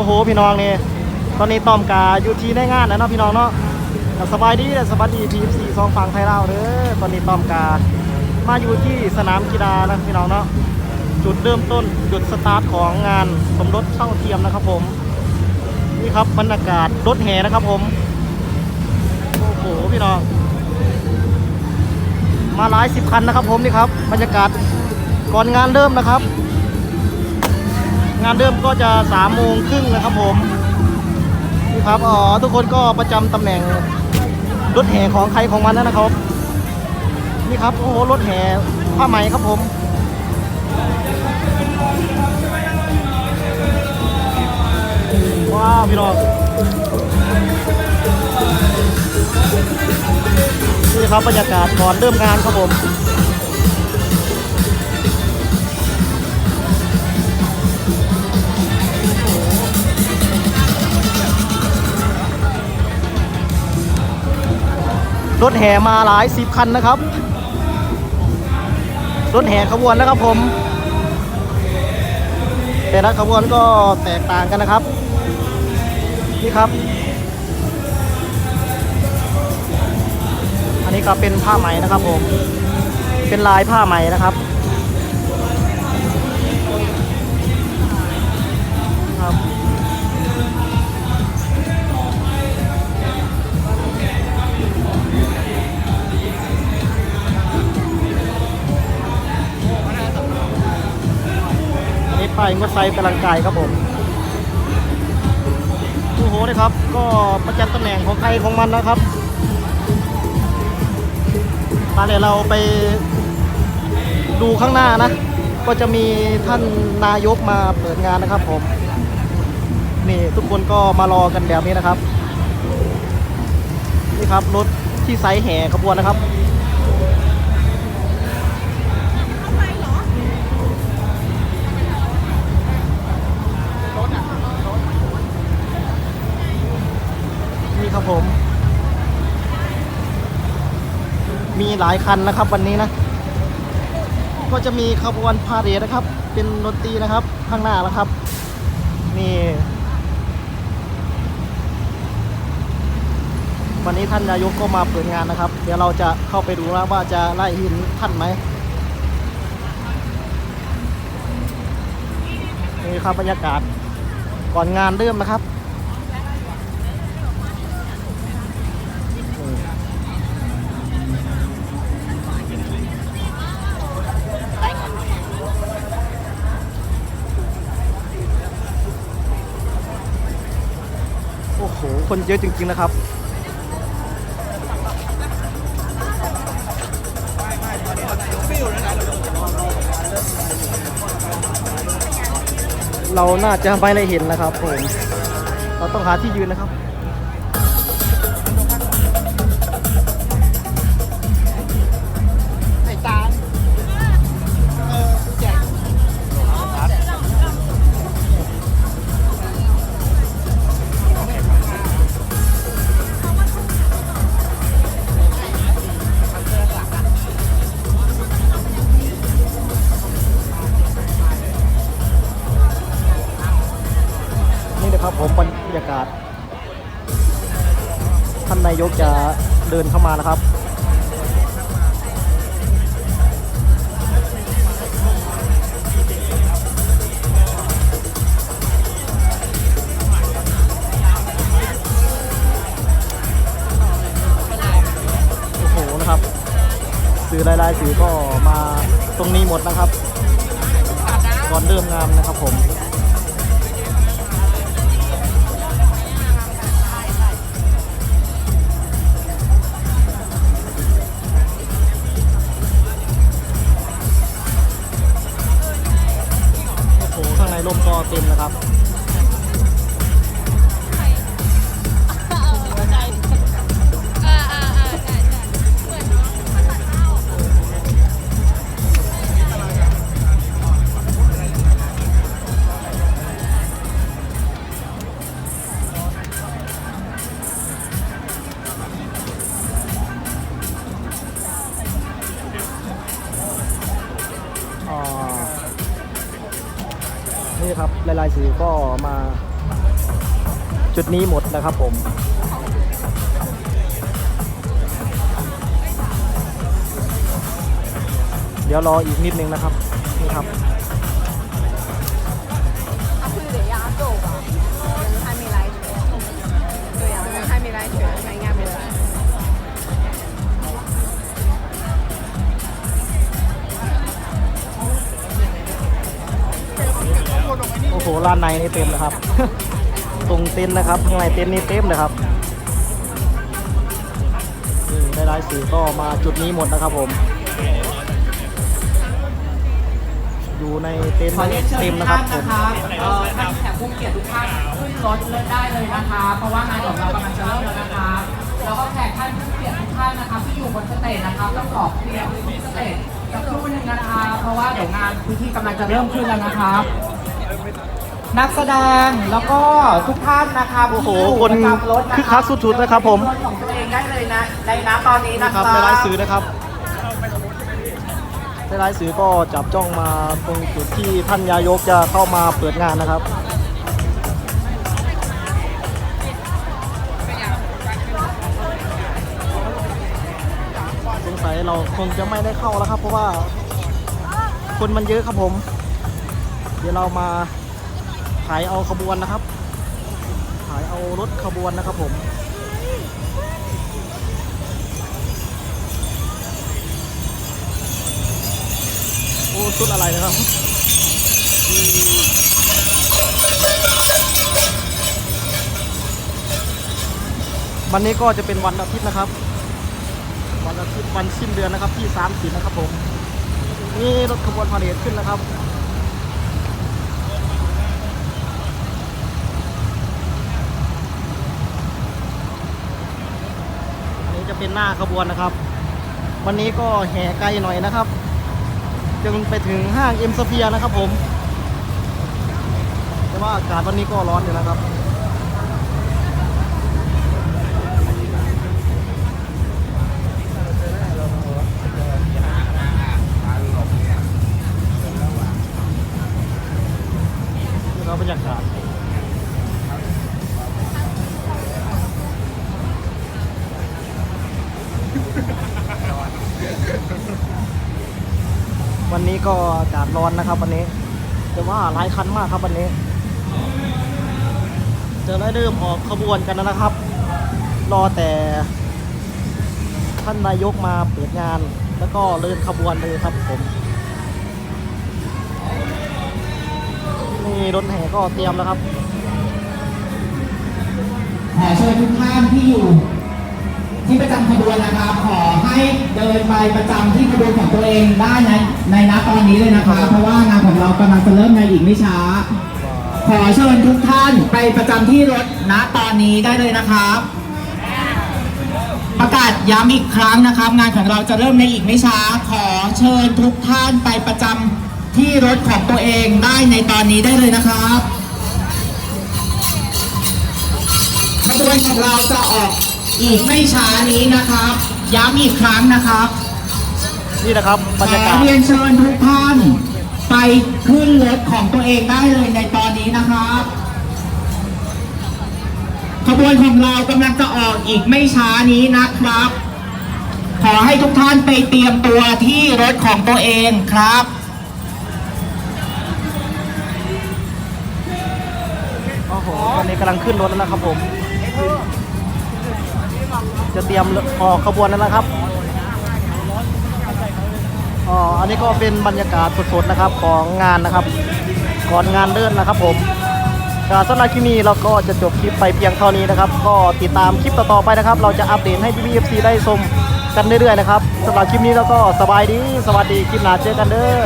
อ้โหพี่น้องนี่ตอนนี้ต้อมกาอยู่ที่ในงานนะเนาะพี่น้องเนาะสบายดีและสวัสดีทีมสี่สองฝั่งไทยเราวเด้อตอนนี้ต้อมกามาอยู่ที่สนามกีฬานะพี่น้องเนาะจุดเริ่มต้นจุดสตาร์ทของงานสมรสเท่าเทียมนะครับผมนี่ครับบรรยากาศรถแห่นะครับผมโอ้โหพี่น้องมาหลายสิบคันนะครับผมนี่ครับบรรยากาศก่อนงานเริ่มนะครับ งานเริ่มก็จะสามโมงครึ่งนะครับผมนี่ครับอ๋อทุกคนก็ประจำตำแหน่งรถแห่ของใครของมันนั่นนะครับ นี่ครับโอ้โหรถแห่ผ้าไหมครับผมว้าวพี่น้องนี่ครับบรรยากาศก่อนเริ่มงานครับผม รถแห่มาหลายสิบคันนะครับ รถแห่ขบวนนะครับผม แต่ละขบวนก็แตกต่างกันนะครับ นี่ครับ อันนี้ก็เป็นผ้าไหมนะครับผม เป็นลายผ้าไหมนะครับ อันนี้ป้ายงไกำลังกายครับผมโอ้โหนะครับ ก็ประจันตำแหน่งของใครของมันนะครับมาเดี๋ยวเราไปดูข้างหน้านะ ก็จะมีท่านนายกมาเปิดงานนะครับผม นี่ทุกคนก็มารอกันแบบนี้นะครับ นี่ครับรถที่ไซส์แห่ขบวนนะครับ นี่ครับผม มีหลายคันนะครับวันนี้นะ ก็จะมีขบวนพาเหรดนะครับ เป็นดนตรีนะครับ ข้างหน้านะครับ นี่ วันนี้ท่านนายกก็มาเปิดงานนะครับ เดี๋ยวเราจะเข้าไปดูนะว่าจะไล่หินท่านไหมนี่ครับบรรยากาศก่อนงานเริ่มนะครับ คนเยอะจริง ๆ นะครับเราน่าจะไม่ได้เห็นนะครับผม เราต้องหาที่ยืนนะครับายกจะเดินเข้ามานะครับโอ้โหนะครับสื่อหลายๆสื่อก็มาตรงนี้หมดนะครับ ก่อนเริ่มงานนะครับผม ร่มก็เต็มนะครับ คือก็มาจุดนี้หมดนะครับผม เดี๋ยวรออีกนิดนึงนะครับ นี่ครับ นในนี่เต็มเลยครับ ตรงเต็นท์นะครับข้างในเต็นท์นี่เต็มเลยครับนี่หลายๆสื่อก็มาจุดนี้หมดนะครับผม อยู่ในเต็นท์ขอเรียนเต็มนะครับผมท่านแขกผู้เกียรติทุกท่านขึ้นรถเลิศได้เลยนะคะ เพราะว่างานของเรากำลังจะเริ่มแล้วนะคะแล้วก็แขกท่านผู้เกียรติทุกท่านนะครับที่อยู่บนสเตจนะครับต้องขอเคลียร์พื้นสเตจสักครู่หนึงนะคะ เพราะว่าเดี๋ยวงานพื้นที่กำลังจะเริ่มขึ้นแล้วนะครับ นักแสดงแล้วก็ทุกท่านนะครับโอ้โหที่ยู่คนประจำรถนะคึกคักสุดๆนะครับผมรถของตัวเองได้เลยนะในน้ตอนนี้นะนะคครัรับบหลายๆสื่อนะครับหลายๆสื่อก็จับจ้องมาตรงจุดที่ท่านนายกจะเข้ามาเปิดงานนะครับสงสัยเราคงจะไม่ได้เข้าแล้วครับ เพราะว่าคนมันเยอะครับผม เดี๋ยวเรามา ถ่ายเอาขบวนนะครับ ถ่ายเอารถขบวนนะครับผมโอ้ชุดอะไรนะครับวันนี้ก็จะเป็นวันอาทิตย์นะครับ วันอาทิตย์วันสิ้นเดือนนะครับที่3สินะครับผม นี่รถขบวนพาเหรดขึ้นนะครับ อันนี้จะ เป็นหน้าขบวนนะครับ วันนี้ก็แห่ไกลหน่อยนะครับ จนไปถึงห้างเอ็มสเฟียนะครับผม แต่ว่าอากาศวันนี้ก็ร้อนอยู่นะครับ นี้ก็อากาศร้อนนะครับวันนี้ แต่ว่าหลายคันมากครับวันนี้ จะได้เริ่มออกขบวนกันแล้วนะครับ รอแต่ ท่านนายกมาเปิดงาน แล้วก็เดินขบวนเลยครับผมนี่รถแห่ก็เตรียมแล้วครับขอเชิญทุกท่านที่อยู่ ที่ประจำขบวนนะครับ ขอให้เดินไปประจำที่ขบวนของตัวเองได้ในในณตอนนี้เลยนะครับเพราะว่างานของเรากำลังจะเริ่มในอีกไม่ช้า ขอเชิญทุกท่านไปประจำที่รถณตอนนี้ได้เลยนะครับ ประกาศย้ำอีกครั้งนะครับ งานของเราจะเริ่มในอีกไม่ช้า ขอเชิญทุกท่านไปประจำที่รถของตัวเองได้ในตอนนี้ได้เลยนะครับขบวนของเราจะออก อีกไม่ช้านี้นะครับ ย้ำอีกครั้งนะครับนี่นะครับบรรยากาศขอเรียนเชิญทุกท่านไปขึ้นรถของตัวเองได้เลยในตอนนี้นะครับขบวนของเรากำลังจะออกอีกไม่ช้านี้นะครับ ขอให้ทุกท่านไปเตรียมตัวที่รถของตัวเองครับโอ้โหตอนนี้กำลังขึ้นรถแล้วนะครับผม จะเตรียมออกขบวนแล้วนะครับอ๋ออันนี้ก็เป็นบรรยากาศสดๆนะครับของงานนะครับ ก่อนงานเดินนะครับผมก็สำหรับคลิปนี้เราก็จะจบคลิปไปเพียงเท่านี้นะครับ ก็ติดตามคลิปต่อๆไปนะครับ เราจะอัปเดตให้พี่พีเอฟซีได้ชมกันเรื่อยๆนะครับสำหรับคลิปนี้เราก็สบายดีสวัสดีคลิปหน้าเจอกันเด้อ